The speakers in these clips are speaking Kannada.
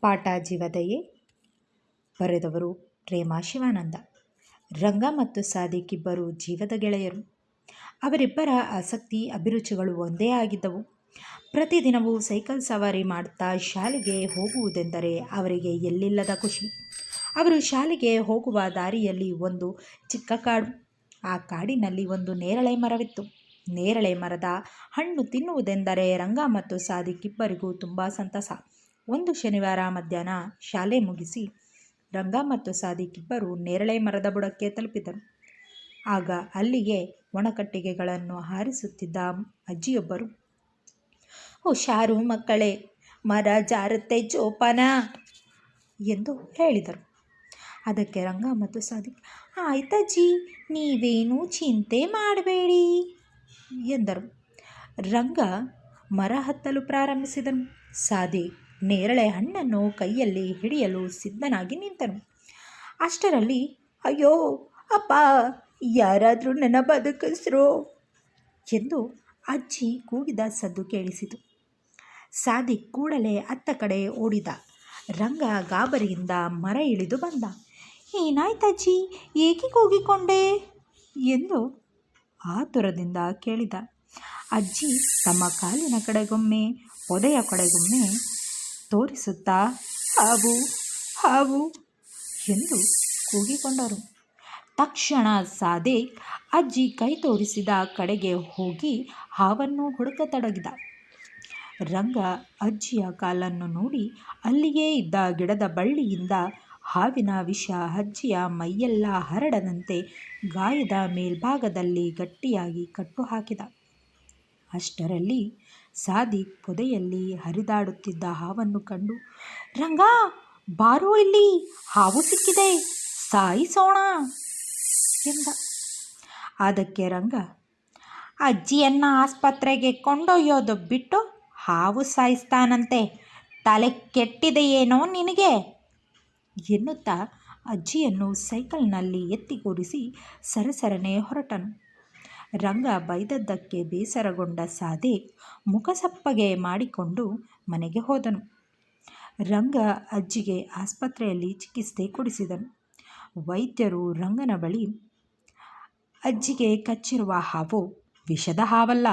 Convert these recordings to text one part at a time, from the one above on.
ಪಾಠ ಜೀವದಯೆ ಬರೆದವರು ಪ್ರೇಮಾ ಶಿವಾನಂದ. ರಂಗ ಮತ್ತು ಸಾದಿಕ್ ಇಬ್ಬರು ಜೀವದ ಗೆಳೆಯರು. ಅವರಿಬ್ಬರ ಆಸಕ್ತಿ, ಅಭಿರುಚಿಗಳು ಒಂದೇ ಆಗಿದ್ದವು. ಪ್ರತಿದಿನವೂ ಸೈಕಲ್ ಸವಾರಿ ಮಾಡುತ್ತಾ ಶಾಲೆಗೆ ಹೋಗುವುದೆಂದರೆ ಅವರಿಗೆ ಎಲ್ಲಿಲ್ಲದ ಖುಷಿ. ಅವರು ಶಾಲೆಗೆ ಹೋಗುವ ದಾರಿಯಲ್ಲಿ ಒಂದು ಚಿಕ್ಕ ಕಾಡು. ಆ ಕಾಡಿನಲ್ಲಿ ಒಂದು ನೇರಳೆ ಮರವಿತ್ತು. ನೇರಳೆ ಮರದ ಹಣ್ಣು ತಿನ್ನುವುದೆಂದರೆ ರಂಗ ಮತ್ತು ಸಾದಿಕ್ ಇಬ್ಬರಿಗೂ ತುಂಬ ಸಂತಸ. ಒಂದು ಶನಿವಾರ ಮಧ್ಯಾಹ್ನ ಶಾಲೆ ಮುಗಿಸಿ ರಂಗ ಮತ್ತು ಸಾದಿಕ್ ಇಬ್ಬರು ನೇರಳೆ ಮರದ ಬುಡಕ್ಕೆ ತಲುಪಿದರು. ಆಗ ಅಲ್ಲಿಗೆ ಒಣಕಟ್ಟಿಗೆಗಳನ್ನು ಹಾರಿಸುತ್ತಿದ್ದ ಅಜ್ಜಿಯೊಬ್ಬರು ಹುಷಾರು ಮಕ್ಕಳೇ, ಮರ ಜಾರುತ್ತೆ ಜೋಪಾನ ಎಂದು ಹೇಳಿದರು. ಅದಕ್ಕೆ ರಂಗ ಮತ್ತು ಸಾದಿಕ್ ಆಯ್ತಜ್ಜಿ ನೀವೇನು ಚಿಂತೆ ಮಾಡಬೇಡಿ ಎಂದರು. ರಂಗ ಮರ ಹತ್ತಲು ಪ್ರಾರಂಭಿಸಿದನು. ಸಾದಿಕ್ ನೇರಳೆ ಹಣ್ಣನ್ನು ಕೈಯಲ್ಲಿ ಹಿಡಿಯಲು ಸಿದ್ಧನಾಗಿ ನಿಂತನು. ಅಷ್ಟರಲ್ಲಿ, ಅಯ್ಯೋ, ಅಪ್ಪ, ಯಾರಾದರೂ ನನ್ನ ಬದುಕಿಸ್ರು? ಎಂದು ಅಜ್ಜಿ ಕೂಗಿದ ಸದ್ದು ಕೇಳಿಸಿತು. ಸಾದಿಕ್ ಕೂಡಲೇ ಅತ್ತ ಕಡೆ ಓಡಿದ. ರಂಗ ಗಾಬರಿಯಿಂದ ಮರ ಇಳಿದು ಬಂದ. ಏನಾಯ್ತಜ್ಜಿ ಏಕೆ ಕೂಗಿಕೊಂಡೆ? ಎಂದು ಆತುರದಿಂದ ಕೇಳಿದ. ಅಜ್ಜಿ ತಮ್ಮ ಕಾಲಿನ ಕಡೆಗೊಮ್ಮೆ, ಪೊದೆಯ ಕಡೆಗೊಮ್ಮೆ ತೋರಿಸುತ್ತಾ, ಹಾವು ಹಾವು ಎಂದು ಕೂಗಿಕೊಂಡರು. ತಕ್ಷಣ ಸಾದೆ ಅಜ್ಜಿ ಕೈ ತೋರಿಸಿದ ಕಡೆಗೆ ಹೋಗಿ ಹಾವನ್ನು ಹುಡುಕತೊಡಗಿದ. ರಂಗ ಅಜ್ಜಿಯ ಕಾಲನ್ನು ನೋಡಿ ಅಲ್ಲಿಯೇ ಇದ್ದ ಗಿಡದ ಬಳ್ಳಿಯಿಂದ ಹಾವಿನ ವಿಷ ಅಜ್ಜಿಯ ಮೈಯೆಲ್ಲ ಹರಡದಂತೆ ಗಾಯದ ಮೇಲ್ಭಾಗದಲ್ಲಿ ಗಟ್ಟಿಯಾಗಿ ಕಟ್ಟು ಹಾಕಿದ. ಅಷ್ಟರಲ್ಲಿ ಸಾದಿಕ್ ಪೊದೆಯಲ್ಲಿ ಹರಿದಾಡುತ್ತಿದ್ದ ಹಾವನ್ನು ಕಂಡು, ರಂಗ, ಬಾರೋ ಇಲ್ಲಿ, ಹಾವು ಸಿಕ್ಕಿದೆ, ಸಾಯಿಸೋಣ ಎಂದ. ಅದಕ್ಕೆ ರಂಗ, ಅಜ್ಜಿಯನ್ನು ಆಸ್ಪತ್ರೆಗೆ ಕೊಂಡೊಯ್ಯೋದು ಬಿಟ್ಟು ಹಾವು ಸಾಯಿಸ್ತಾನಂತೆ, ತಲೆ ಕೆಟ್ಟಿದೆಯೇನೋ ನಿನಗೆ ಎನ್ನುತ್ತಾ ಅಜ್ಜಿಯನ್ನು ಸೈಕಲ್ನಲ್ಲಿ ಎತ್ತಿ ಕೂರಿಸಿ ಸರಸರನೆ ಹೊರಟನು. ರಂಗ ಬೈದದ್ದಕ್ಕೆ ಬೇಸರಗೊಂಡ ಸಾದಿಕ್ ಮುಖಸಪ್ಪಗೆ ಮಾಡಿಕೊಂಡು ಮನೆಗೆ ಹೋದನು. ರಂಗ ಅಜ್ಜಿಗೆ ಆಸ್ಪತ್ರೆಯಲ್ಲಿ ಚಿಕಿತ್ಸೆ ಕೊಡಿಸಿದನು. ವೈದ್ಯರು ರಂಗನ ಬಳಿ, ಅಜ್ಜಿಗೆ ಕಚ್ಚಿರುವ ಹಾವು ವಿಷದ ಹಾವಲ್ಲ,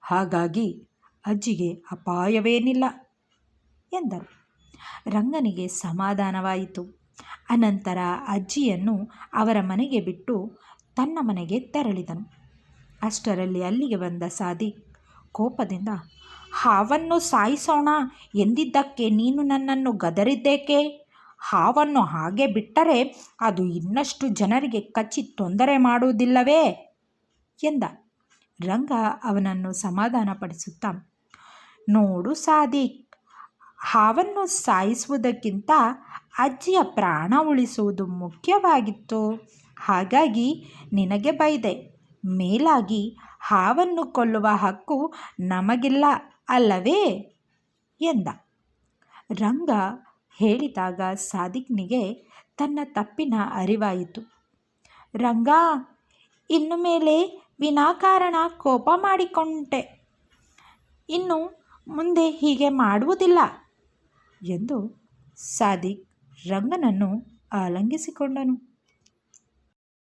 ಹಾಗಾಗಿ ಅಜ್ಜಿಗೆ ಅಪಾಯವೇನಿಲ್ಲ ಎಂದರು. ರಂಗನಿಗೆ ಸಮಾಧಾನವಾಯಿತು. ಅನಂತರ ಅಜ್ಜಿಯನ್ನು ಅವರ ಮನೆಗೆ ಬಿಟ್ಟು ತನ್ನ ಮನೆಗೆ ತೆರಳಿದನು. ಅಷ್ಟರಲ್ಲಿ ಅಲ್ಲಿಗೆ ಬಂದ ಸಾದಿ ಕೋಪದಿಂದ, ಹಾವನ್ನು ಸಾಯಿಸೋಣ, ಎಂದಿದ್ದಕ್ಕೆ ನೀನು ನನ್ನನ್ನು ಗದರಿದ್ದೇಕೆ? ಹಾವನ್ನು ಹಾಗೆ ಬಿಟ್ಟರೆ ಅದು ಇನ್ನಷ್ಟು ಜನರಿಗೆ ಕಚ್ಚಿ ತೊಂದರೆ ಮಾಡುವುದಿಲ್ಲವೇ? ಎಂದ. ರಂಗ ಅವನನ್ನು ಸಮಾಧಾನಪಡಿಸುತ್ತಾ, ನೋಡು ಸಾದಿಕ್, ಹಾವನ್ನು ಸಾಯಿಸುವುದಕ್ಕಿಂತ ಅಜ್ಜಿಯ ಪ್ರಾಣ ಉಳಿಸುವುದು ಮುಖ್ಯವಾಗಿತ್ತು. ಹಾಗಾಗಿ ನಿನಗೆ ಬೈದೆ. ಮೇಲಾಗಿ ಹಾವನ್ನು ಕೊಲ್ಲುವ ಹಕ್ಕು ನಮಗಿಲ್ಲ ಅಲ್ಲವೇ? ಎಂದ. ರಂಗ ಹೇಳಿದಾಗ ಸಾದಿಕ್ನಿಗೆ ತನ್ನ ತಪ್ಪಿನ ಅರಿವಾಯಿತು. ರಂಗ, ಇನ್ನು ಮೇಲೆ ವಿನಾಕಾರಣ ಕೋಪ ಮಾಡಿಕೊಂಡೆ. ಇನ್ನು ಮುಂದೆ ಹೀಗೆ ಮಾಡುವುದಿಲ್ಲ ಎಂದು ಸಾದಿಕ್ ರಂಗನನ್ನು ಆಲಂಗಿಸಿಕೊಂಡನು.